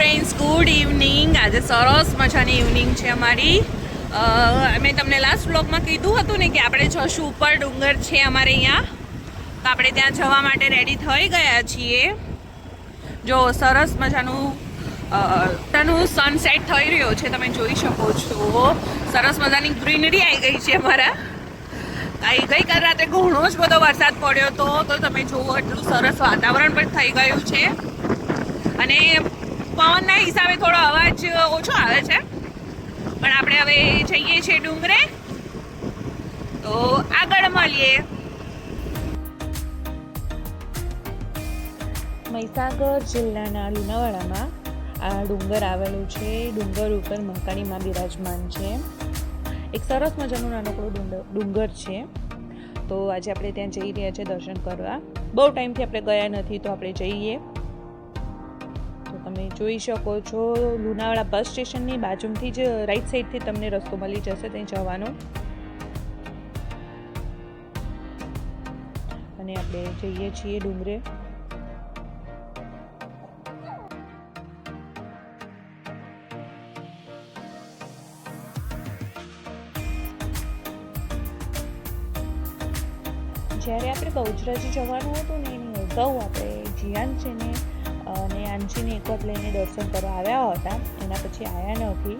Friends good evening આજે સરસ મજાની ઇવનિંગ છે અમારી. મેં તમને લાસ્ટ બ્લોગમાં કીધું હતું ને કે આપણે જશું ઉપર ડુંગર છે અમારે અહીંયા. તો આપણે ત્યાં જવા માટે રેડી થઈ ગયા છીએ. જો સરસ મજાનું અ, ત્યાંનું સનસેટ થઈ રહ્યો છે તમે જોઈ શકો છો. સરસ મજાની ગ્રીનરી આવી ગઈ છે અમારા. આ ગઈકાલ રાતે ઘણો જ બધો વરસાદ પડ્યો હતો. તો તમે જુઓ એટલું સરસ વાતાવરણ પણ થઈ ગયું છે. અને પવનના હિસાબે થોડો અવાજ ઓછો આવે છે. પણ આપણે હવે જઈએ છીએ ડુંગરે. તો આગળ મળીએ. મહીસાગર જિલ્લાના લુણાવાડામાં આ ડુંગર આવેલું છે. ડુંગર ઉપર મહાકાળીમાં બિરાજમાન છે. એક સરસ મજાનું નાનકડું ડુંગર છે. તો આજે આપણે ત્યાં જઈ રહ્યા છીએ દર્શન કરવા. બહુ ટાઈમથી આપણે ગયા નથી, તો આપણે જઈએ. તમે જોઈ શકો છો, લુણાવાડા બસ સ્ટેશનની બાજુથી જ રાઈટ સાઈડથી તમને રસ્તો મળી જશે ત્યાં જવાનો. અને આપણે જઈએ છીએ ડુંગરે. જ્યારે આપણે બહુચરાજી જવાનું હતું ને એની અગાઉ આપણે જીયાન છે ને અને આંજીને એકવાર લઈને દર્શન કરવા આવ્યા હતા. એના પછી આવ્યા નથી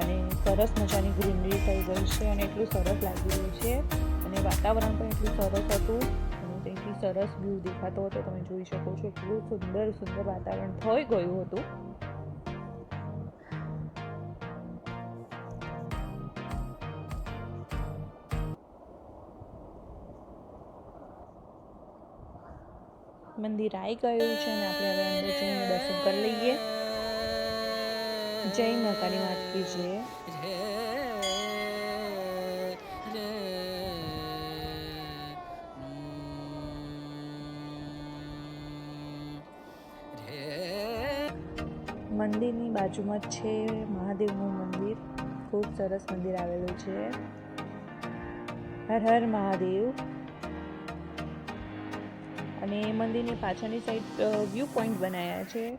અને સરસ મજાની ગ્રીનરી થઈ ગઈ છે અને એટલું સરસ લાગી રહ્યું છે. અને વાતાવરણ પણ એટલું સરસ હતું. અને તેથી સરસ વ્યૂ દેખાતો હતો. તમે જોઈ શકો છો, એટલું સુંદર સુંદર વાતાવરણ થઈ ગયું હતું. મંદિર આવી ગયું છે અને આપણે હવે અંદર જઈને દર્શન કરી લઈએ. જય માતાની માત કી મંદિરની બાજુમાં જ છે મહાદેવનું મંદિર. ખૂબ સરસ મંદિર આવેલું છે. હર હર મહાદેવ. અને મંદિરની પાછળની સાઈડ વ્યૂ પોઈન્ટ બનાવ્યા છે.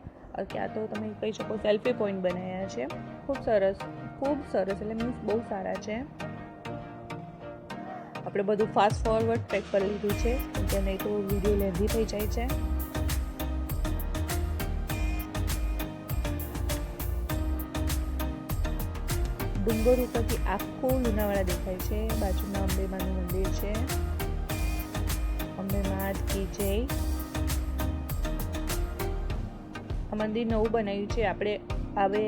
ક્યાં તો તમે કહી શકો સેલ્ફી પોઈન્ટ બનાવ્યા છે. ખૂબ સરસ ખૂબ સરસ, એટલે મીન્સ બહુ સારા છે. આપણે બધું ફાસ્ટ ફોરવર્ડ ટ્રેક કરી લીધું છે. કે નહીં તો વીડિયો લેન્ધી થઈ જાય છે. ડુંગર ઉપરથી આખું લુણાવાડા દેખાય છે. બાજુમાં અંબેમાનું મંદિર છે. માત કી જય આ મંદિર નવું બનાવ્યું છે. આપણે હવે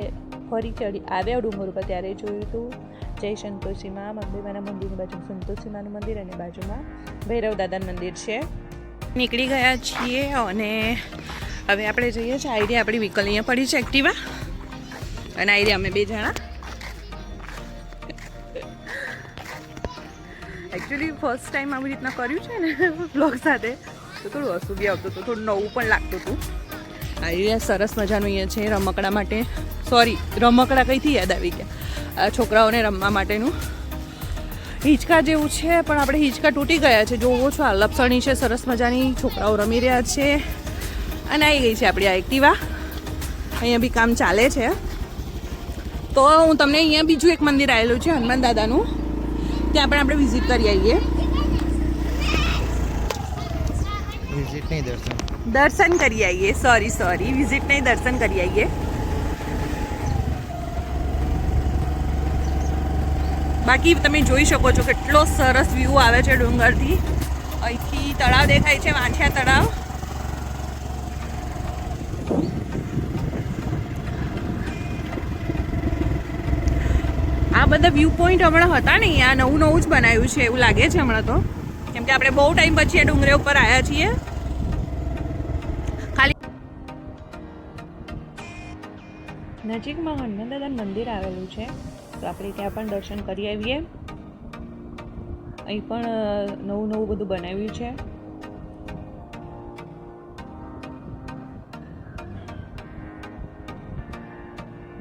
ફરી ચડી, આવ્યા ડુંગર ઉપર ત્યારે જોયું હતું જય સંતોષીમાં અંબેમાના મંદિરની બાજુ સંતોષીમાનું મંદિર અને બાજુમાં ભૈરવ દાદાનું મંદિર છે. નીકળી ગયા છીએ અને હવે આપણે જઈએ છીએ. આઈડિયા આપણી વ્હીકલ અહીંયા પડી છે એક્ટિવા. અને આઈડિયા અમે બે જણા એકચ્યુઅલી ફર્સ્ટ ટાઈમ આવી રીતના કર્યું છે ને બ્લોગ સાથે, તો થોડું હસું બી આવતું હતું, થોડું નવું પણ લાગતું હતું. આઈડિયા સરસ મજાનું અહીંયા છે રમકડા માટે. સોરી રમકડા કઈથી યાદ આવી ગયા? છોકરાઓને રમવા માટેનું. હિંચકા જેવું છે, પણ આપણે હિંચકા તૂટી ગયા છે. જોવો છો, આ લપસણી છે, સરસ મજાની. છોકરાઓ રમી રહ્યા છે. અને આવી ગઈ છે આપણી આ એક્ટિવા. અહીંયા બી કામ ચાલે છે. તો હું તમને અહીંયા બીજું એક મંદિર આવેલું છે, હનુમાન દાદાનું. ત્યાં પણ આપણે વિઝિટ કરી આવીએ. વિઝિટ નહીં દર્શન. દર્શન કરી આવીએ. સોરી સોરી વિઝિટ નહીં દર્શન કરી આવીએ. બાકી તમે જોઈ શકો છો કેટલો સરસ વ્યૂ આવે છે ડુંગરથી. અહીંથી તળાવ દેખાય છે વાંછિયા તળાવ. બધા વ્યૂ પોઈન્ટ હમણાં હતા ને અહીંયા નવું નવું જ બનાવ્યું છે એવું લાગે છે હમણાં તો. કેમ કે આપણે બહુ ટાઈમ પછી આ ડુંગરે ઉપર આવ્યા છીએ. ખાલી નજીકમાં હનુમાન મંદિર આવેલું છે, તો આપણે ત્યાં પણ દર્શન કરી આવીએ. અહીં પણ નવું નવું બધું બનાવ્યું છે.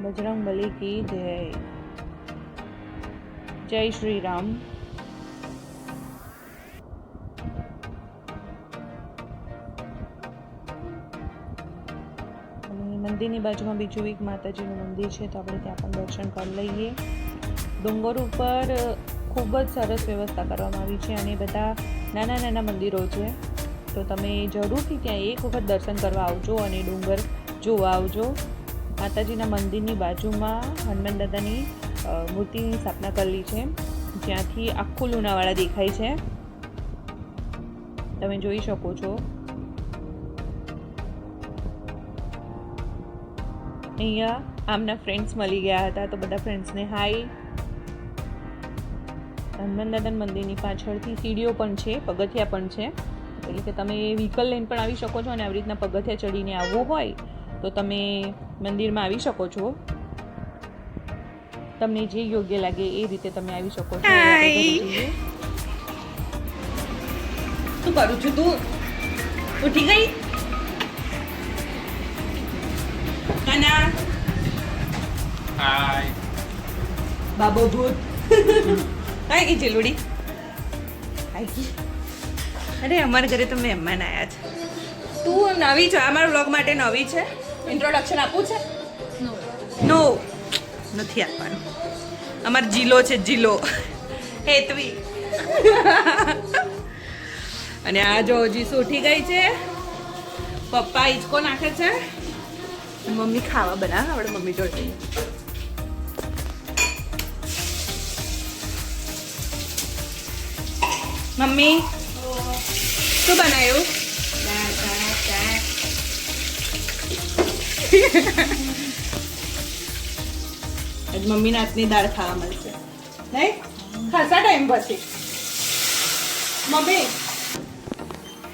બજરંગ બલી કી જય. જય શ્રી રામ. મંદિરની બાજુમાં બીજું એક માતાજીનું મંદિર છે, તો આપણે ત્યાં પણ દર્શન કરી લઈએ. ડુંગર ઉપર ખૂબ જ સરસ વ્યવસ્થા કરવામાં આવી છે અને બધા નાના નાના મંદિરો છે. તો તમે જરૂરથી ત્યાં એક વખત દર્શન કરવા આવજો અને ડુંગર જોવા આવજો. માતાજીના મંદિરની બાજુમાં હનુમાન દાદાની મૂર્તિની સ્થાપના કરેલી છે. જ્યાંથી આખું લુણાવાડા દેખાય છે. તમે જોઈ શકો છો. અહીંયા આમના ફ્રેન્ડ્સ મળી ગયા હતા તો બધા ફ્રેન્ડ્સને હાય હનુમાનદાદન મંદિરની પાછળથી સીડીઓ પણ છે, પગથિયા પણ છે. એટલે કે તમે વ્હીકલ લઈને પણ આવી શકો છો અને આવી રીતના પગથિયા ચડીને આવવું હોય તો તમે મંદિરમાં આવી શકો છો. તમને જે યોગ્ય લાગે એ રીતે તમે આવી શકો છો. શું કરું છું તું? ઉઠી ગઈ? કાના? હાય બાબો ભૂત. કાંઈ ગઈ ચેલુડી આઈ ગઈ. અરે અમારા ઘરે તો મહેમાન આવ્યા છે. તું નવી છો? અમારા બ્લોગ માટે નવી છે? ઇન્ટ્રોડક્શન આપવું છે? નો નથી આપવાનું. અમાર જીલો છે જીલો હેતવી. અને આ જો હજી ઉઠી ગઈ છે. પપ્પા હિંચકો નાખે છે. મમ્મી ખાવા બનાવે આપણે મમ્મી જોડે. મમ્મી, શું બનાવ્યું? આજ મમ્મીના હાથની દાળ ખાવા મળશે. નહીં? ખાસા ટાઈમ પછી. મમ્મી.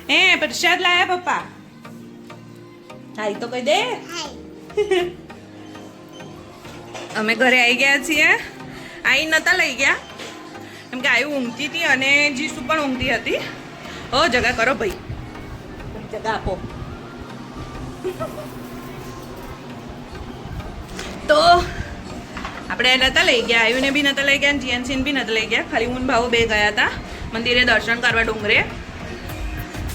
હે પ્રસાદ લાયા પપ્પા? હાઈ તો કહી દે. અમે ઘરે આવી ગયા છીએ. આઈ નતા લઈ ગયા. કેમ કે આયુ ઊંઘતી હતી અને જીસુ પણ ઊંઘતી હતી. ઓ જગા કરો ભાઈ. જગા આપો. તો આપણે નતા લઈ ગયા આયુને બી નતા લઈ ગયા જીએનસીને બી નતા લઈ ગયા. ખાલી હું ભાવો બે ગયા હતા. મંદિરે દર્શન કરવા ડુંગરે.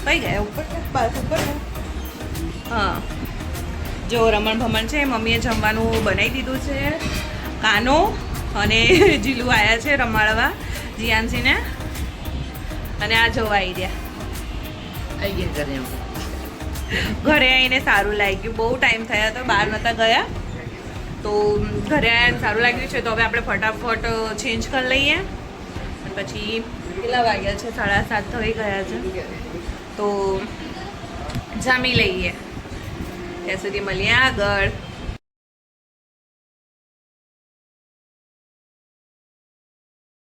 કઈ ગયા? ઉપર ઉપર હા. જો રમણ ભમણ છે મમ્મીએ જમવાનું બનાવી દીધું છે. કાનો અને જીલુ આવ્યા છે રમાડવા જીયાનસીને અને આ જોવા આવી ગયા આવી ગયા ઘરે આવીને સારું લાગ્યું. બહુ ટાઈમ થયા તો બહાર નહોતા ગયા. તો ઘરે આવીને સારું લાગ્યું છે, તો હવે આપણે ફટાફટ ચેન્જ કરી લઈએ. પછી કેટલા વાગ્યા છે? સાડા સાત થઈ ગયા છે. તો જામી લઈએ. ત્યાં સુધી મળીએ આગળ.